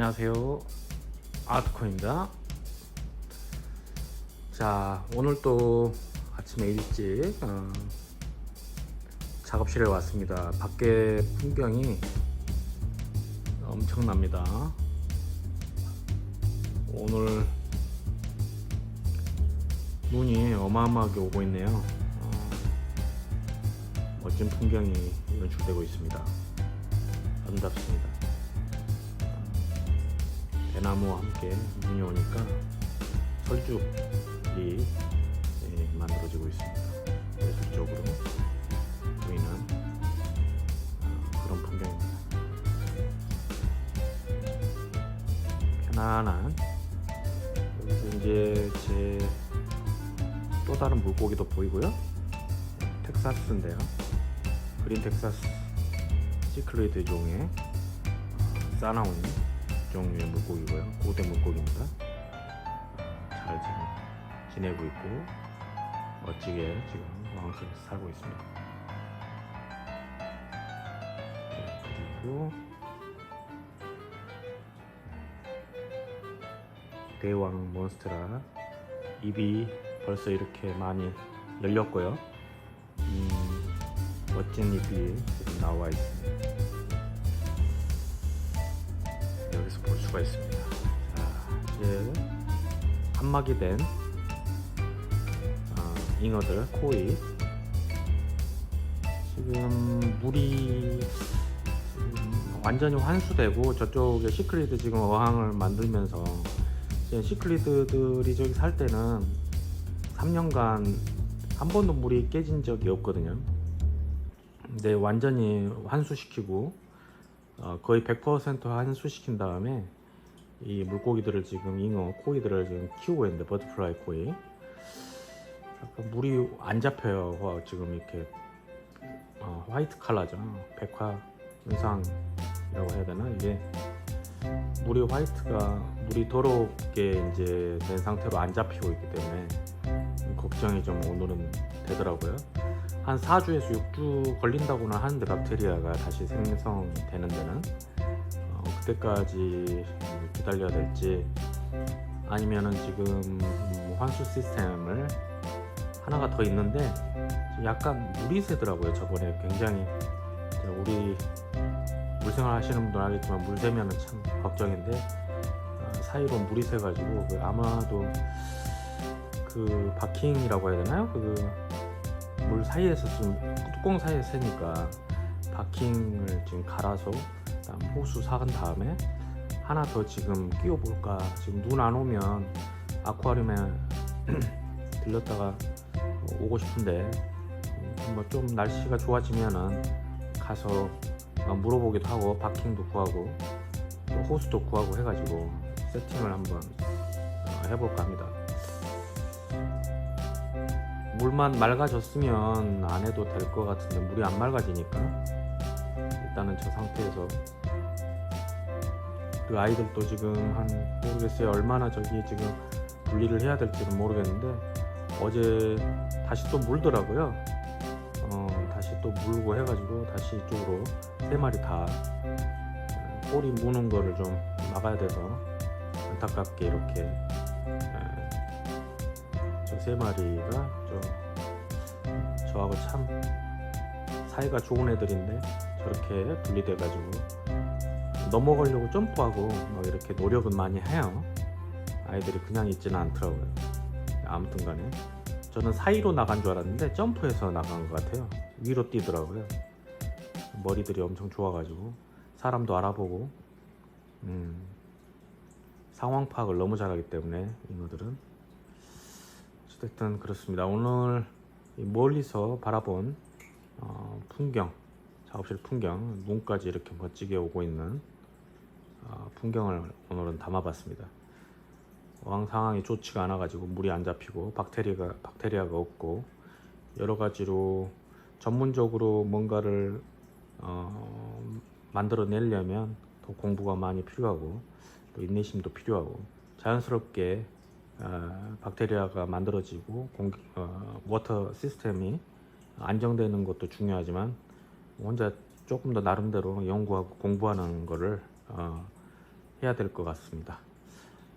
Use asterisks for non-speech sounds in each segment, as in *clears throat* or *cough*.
안녕하세요. 아트코입니다. 자 오늘 또 아침에 일찍 어, 작업실에 왔습니다. 밖에 풍경이 엄청납니다. 오늘 눈이 어마어마하게 오고 있네요. 어, 멋진 풍경이 연출되고 있습니다. 아름답습니다 대나무와 함께 눈이 오니까 설죽이 예, 만들어지고 있습니다. 예술적으로 보이는 어, 그런 풍경입니다. 편안한 여기서 이제 제 또 다른 물고기도 보이고요. 텍사스인데요. 그린 텍사스 시클리드 종의 어, 싸나운 종류의 물고기고요. 고대 물고기입니다. 잘 지내고 있고 멋지게 지금 왕성에서 살고 있습니다. 네, 그리고 대왕 몬스테라 입이 벌써 이렇게 많이 열렸고요. 음, 멋진 입이 지금 나와 있습니다. 수가 있습니다. 자, 이제 한막이 된 어, 잉어들 코이 지금 물이 지금 완전히 환수되고 저쪽에 시클리드 지금 어항을 만들면서 이제 시클리드들이 저기 살 때는 3년간 한 번도 물이 깨진 적이 없거든요. 근데 완전히 환수시키고 어, 거의 100% 환수시킨 다음에 이 물고기들을 지금 잉어 코이들을 지금 키우고 있는데 버터플라이 코이. 약간 물이 안 잡혀요. 와, 지금 이렇게 어, 화이트 칼라죠. 백화 현상이라고 해야 되나? 이게 물이 화이트가 물이 더럽게 이제 된 상태로 안 잡히고 있기 때문에 걱정이 좀 오늘은 되더라고요. 한 4주에서 6주 걸린다고는 하는데 박테리아가 다시 생성되는 데는 어, 그때까지 기다려야 될지 아니면은 지금 음, 환수 시스템을 하나가 더 있는데 약간 물이 새더라고요 저번에 굉장히 우리 물생활 하시는 분들 알겠지만 물 새면은 참 걱정인데 어, 사이로 물이 새가지고 그 아마도 그 바킹이라고 해야 되나요? 그 물 사이에서 좀 뚜껑 사이에 새니까 바킹을 지금 갈아서 그다음 호수 사은 다음에 하나 더 지금 끼워 볼까 지금 눈 안 오면 아쿠아리움에 *clears throat* 들렸다가 오고 싶은데 뭐 좀 날씨가 좋아지면은 가서 물어보기도 하고 바킹도 구하고 또 호수도 구하고 해가지고 세팅을 한번 어, 해볼까 합니다. 물만 맑아졌으면 안 해도 될 것 같은데 물이 안 맑아지니까 일단은 저 상태에서 그 아이들도 지금 한 모르겠어요. 얼마나 저기 지금 분리를 해야 될지는 모르겠는데 어제 다시 또 물더라고요. 어 다시 또 물고 해가지고 다시 이쪽으로 세 마리 다 어, 꼬리 무는 거를 좀 막아야 돼서 안타깝게 이렇게 저 세 마리가 좀 저하고 참 사이가 좋은 애들인데 저렇게 분리돼가지고 넘어가려고 점프하고 막 이렇게 노력은 많이 해요. 아이들이 그냥 있지는 않더라고요. 아무튼 간에 저는 사이로 나간 줄 알았는데 점프해서 나간 것 같아요. 위로 뛰더라고요. 머리들이 엄청 좋아가지고 사람도 알아보고 음, 상황 파악을 너무 잘하기 때문에 잉어들은 어쨌든 그렇습니다. 오늘 이 멀리서 바라본 어, 풍경, 작업실 풍경, 눈까지 이렇게 멋지게 오고 있는 어, 풍경을 오늘은 담아봤습니다. 어항 상황이 좋지가 않아가지고 물이 안 잡히고 박테리아가 박테리아가 없고 여러 가지로 전문적으로 뭔가를 어, 만들어내려면 더 공부가 많이 필요하고 또 인내심도 필요하고 자연스럽게 어, 박테리아가 만들어지고 공, 어, 워터 시스템이 안정되는 것도 중요하지만 혼자 조금 더 나름대로 연구하고 공부하는 거를 어, 해야 될 것 같습니다.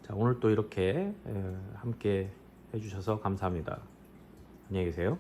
자, 오늘 또 이렇게 에, 함께 해주셔서 감사합니다. 안녕히 계세요.